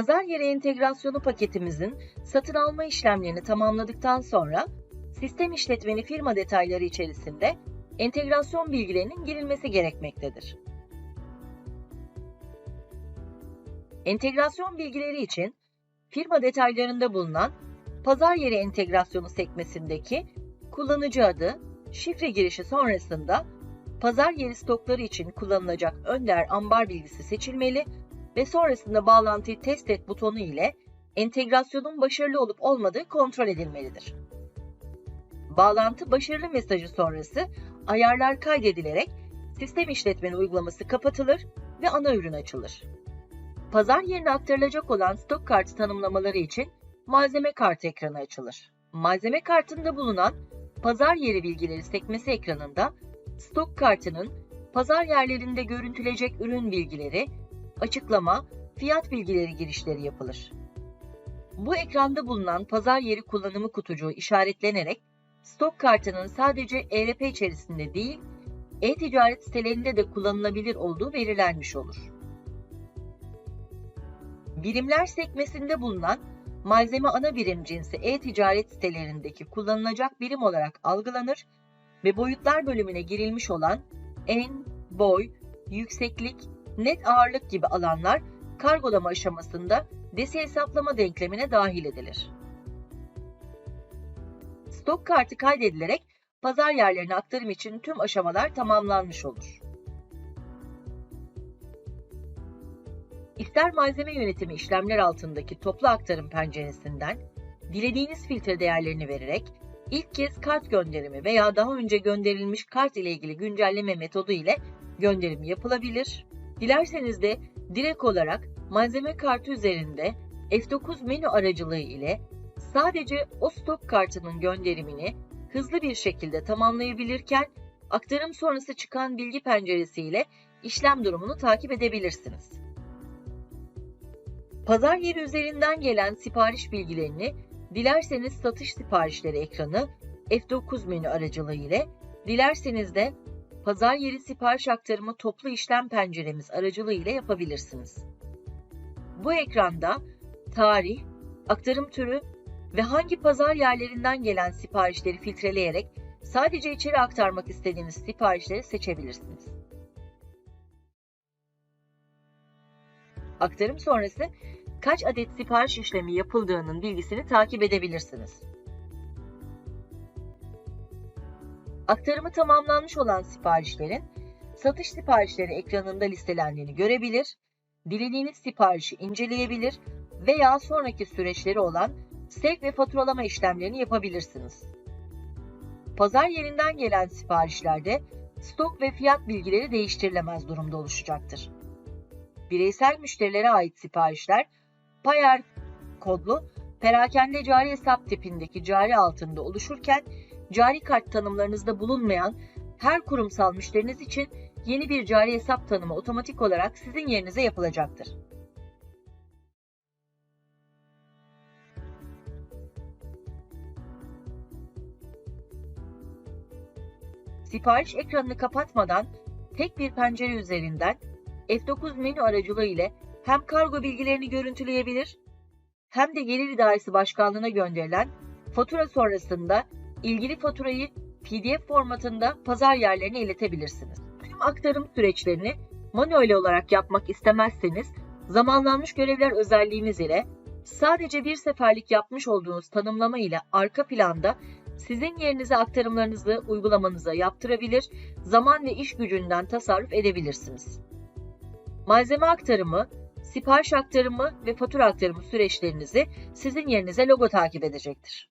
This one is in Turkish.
Pazar yeri entegrasyonu paketimizin satın alma işlemlerini tamamladıktan sonra sistem işletmeni firma detayları içerisinde entegrasyon bilgilerinin girilmesi gerekmektedir. Entegrasyon bilgileri için firma detaylarında bulunan pazar yeri entegrasyonu sekmesindeki kullanıcı adı, şifre girişi sonrasında pazar yeri stokları için kullanılacak önder ambar bilgisi seçilmeli ve sonrasında bağlantıyı test et butonu ile entegrasyonun başarılı olup olmadığı kontrol edilmelidir. Bağlantı başarılı mesajı sonrası ayarlar kaydedilerek sistem işletmeni uygulaması kapatılır ve ana ürün açılır. Pazar yerine aktarılacak olan stok kartı tanımlamaları için malzeme kartı ekranı açılır. Malzeme kartında bulunan pazar yeri bilgileri sekmesi ekranında stok kartının pazar yerlerinde görüntülecek ürün bilgileri, açıklama, fiyat bilgileri girişleri yapılır. Bu ekranda bulunan pazar yeri kullanımı kutucuğu işaretlenerek stok kartının sadece ERP içerisinde değil, e-ticaret sitelerinde de kullanılabilir olduğu belirlenmiş olur. Birimler sekmesinde bulunan malzeme ana birim cinsi e-ticaret sitelerindeki kullanılacak birim olarak algılanır ve boyutlar bölümüne girilmiş olan en, boy, yükseklik, net ağırlık gibi alanlar kargolama aşamasında desi hesaplama denklemine dahil edilir. Stok kartı kaydedilerek pazar yerlerine aktarım için tüm aşamalar tamamlanmış olur. İster malzeme yönetimi işlemler altındaki toplu aktarım penceresinden dilediğiniz filtre değerlerini vererek ilk kez kart gönderimi veya daha önce gönderilmiş kart ile ilgili güncelleme metodu ile gönderim yapılabilir. Dilerseniz de direkt olarak malzeme kartı üzerinde F9 menü aracılığı ile sadece o stok kartının gönderimini hızlı bir şekilde tamamlayabilirken aktarım sonrası çıkan bilgi penceresiyle işlem durumunu takip edebilirsiniz. Pazar yeri üzerinden gelen sipariş bilgilerini dilerseniz satış siparişleri ekranı F9 menü aracılığı ile dilerseniz de pazar yeri sipariş aktarımı toplu işlem penceremiz aracılığı ile yapabilirsiniz. Bu ekranda tarih, aktarım türü ve hangi pazar yerlerinden gelen siparişleri filtreleyerek sadece içeri aktarmak istediğiniz siparişleri seçebilirsiniz. Aktarım sonrası kaç adet sipariş işlemi yapıldığının bilgisini takip edebilirsiniz. Aktarımı tamamlanmış olan siparişlerin satış siparişleri ekranında listelendiğini görebilir, dilediğiniz siparişi inceleyebilir veya sonraki süreçleri olan sevk ve faturalama işlemlerini yapabilirsiniz. Pazar yerinden gelen siparişlerde stok ve fiyat bilgileri değiştirilemez durumda oluşacaktır. Bireysel müşterilere ait siparişler Payer kodlu perakende cari hesap tipindeki cari altında oluşurken cari kart tanımlarınızda bulunmayan her kurumsal müşteriniz için yeni bir cari hesap tanımı otomatik olarak sizin yerinize yapılacaktır. Sipariş ekranını kapatmadan tek bir pencere üzerinden F9 menü aracılığı ile hem kargo bilgilerini görüntüleyebilir hem de Gelir İdaresi Başkanlığı'na gönderilen fatura sonrasında ilgili faturayı PDF formatında pazar yerlerine iletebilirsiniz. Tüm aktarım süreçlerini manuel olarak yapmak istemezseniz zamanlanmış görevler özelliğimiz ile sadece bir seferlik yapmış olduğunuz tanımlama ile arka planda sizin yerinize aktarımlarınızı uygulamanıza yaptırabilir, zaman ve iş gücünden tasarruf edebilirsiniz. Malzeme aktarımı, sipariş aktarımı ve fatura aktarımı süreçlerinizi sizin yerinize logo takip edecektir.